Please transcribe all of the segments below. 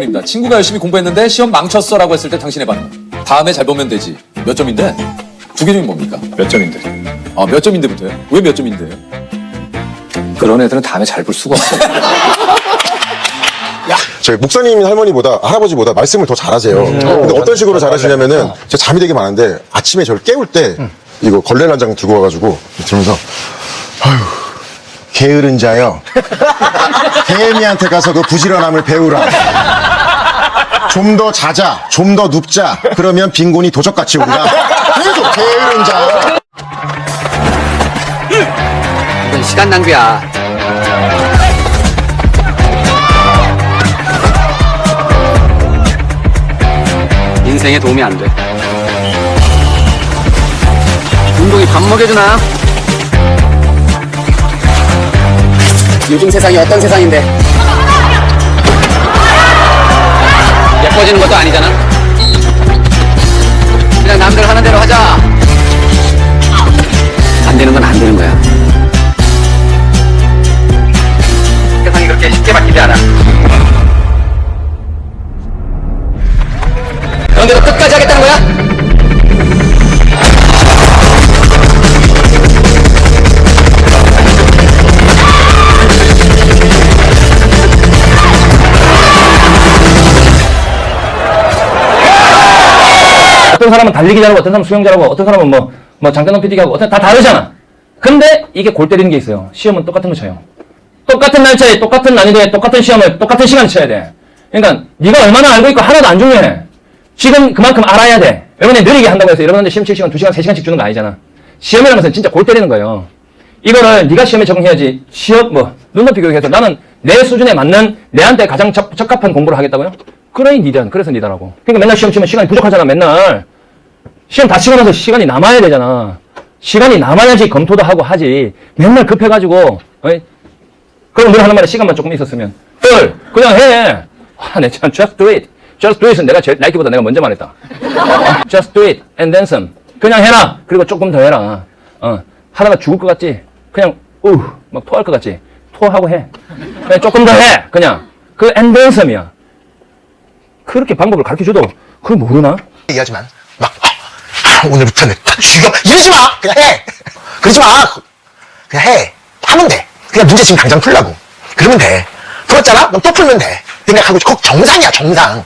질문입니다. 친구가 열심히 공부했는데 시험 망쳤어라고 했을 때 당신의 반응. 다음에 잘 보면 되지. 몇 점인데? 두 개 중에 뭡니까? 몇 점인데? 아, 몇 점인데부터요? 왜 몇 점인데요? 그런 애들은 다음에 잘 볼 수가 없어. 저희 목사님 할머니보다 할아버지보다 말씀을 더 잘하세요. 근데 어떤 식으로 잘하시냐면은 제가 잠이 되게 많은데 아침에 저를 깨울 때 이거 걸레를 한 장 들고 와가지고 들으면서 아휴 게으른 자여 개미한테 가서 그 부지런함을 배우라. 좀 더 자자, 좀 더 눕자. 그러면 빈곤이 도적같이 온다. 계속 게으른 자여. 이건 시간 낭비야. 인생에 도움이 안 돼. 운동이 밥 먹여주나? 요즘 세상이 어떤 세상인데? 예뻐지는 것도 아니잖아. 어떤 사람은 달리기 잘하고 어떤 사람은 수영 잘하고 어떤 사람은 뭐, 뭐 장단원 PD기 하고 어떤 다 다르잖아. 근데 이게 골 때리는 게 있어요. 시험은 똑같은 거 쳐요. 똑같은 날짜에 똑같은 난이도에 똑같은 시험을 똑같은 시간에 쳐야 돼. 그러니까 네가 얼마나 알고 있고 하나도 안 중요해. 지금 그만큼 알아야 돼. 여러분이 느리게 한다고 해서 여러분한테 시험 칠 시간 2시간, 3시간씩 주는 거 아니잖아. 시험이라는 것은 진짜 골 때리는 거예요. 이거를 네가 시험에 적응해야지. 시험 뭐 눈높이 교육해서 나는 내 수준에 맞는 내한테 가장 적, 적합한 공부를 하겠다고요? 그러니 니단 그래서 니다라고. 그러니까 맨날 시험 치면 시간이 부족하잖아. 맨날 시험 다 치고 나서 시간이 남아야 되잖아. 시간이 남아야지 검토도 하고 하지. 맨날 급해가지고 어이? 그럼 늘 하는 말에 시간만 조금 있었으면 헐 그냥 해. 와, 내참 just do it. just do it은 내가 제일 나이키보다 내가 먼저 말했다. just do it and then some. 그냥 해라. 그리고 조금 더 해라. 어. 하다가 죽을 것 같지? 그냥 우 막 토할 것 같지? 토하고 해. 그냥 조금 더 해. 그냥 그 and then some이야. 그렇게 방법을 가르쳐 줘도 그걸 모르나? 얘기하지만 막 아, 오늘부터는 딱 죽여 이러지 마 그냥 해 그러지 마 그냥 해 하면 돼 그냥 문제 지금 당장 풀라고 그러면 돼 풀었잖아 그럼 또 풀면 돼 생각하고 꼭 정상이야 정상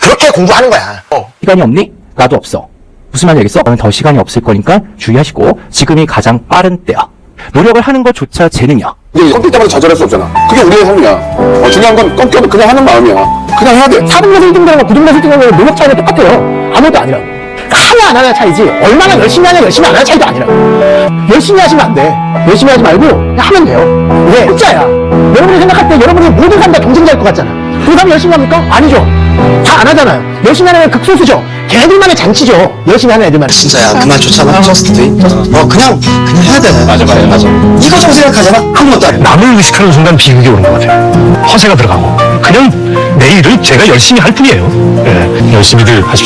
그렇게 공부하는 거야 어. 시간이 없니? 나도 없어. 무슨 말인지 알겠어? 너는 더 시간이 없을 거니까 주의하시고 지금이 가장 빠른 때야. 노력을 하는 것조차 재능이야. 근데 꺾일 때마다 좌절할 수 없잖아. 그게 우리의 삶이야. 어, 중요한 건 꺾여도 그냥 하는 마음이야. 그냥 해야 돼. 4등에서 1등하고 9등에서 1등하고 노력 차이는 똑같아요. 아무것도 아니라고. 하냐 안 하냐 차이지. 얼마나 열심히 하냐 열심히 안 하냐 차이도 아니라고. 열심히 하시면 안 돼. 열심히 하지 말고 그냥 하면 돼요. 왜? 진짜야. 여러분이 생각할 때 여러분이 모든 사람 다 경쟁자일 것 같잖아. 그 사람이 열심히 합니까? 아니죠. 다 안 하잖아요. 열심히 하는 애는 극소수죠. 걔들만의 잔치죠. 열심히 하는 애들만. 진짜야 그말 좋잖아 just do it 어 그냥 그냥 해야 돼 맞아 맞아 맞아 이거 좀 생각하잖아 아무것도 아니야 남을 의식하는 순간 비극이 오는 것 같아요. 허세가 들어가고. 그냥 내 일을 제가 열심히 할 뿐이에요. 예, 열심히들 하십시오.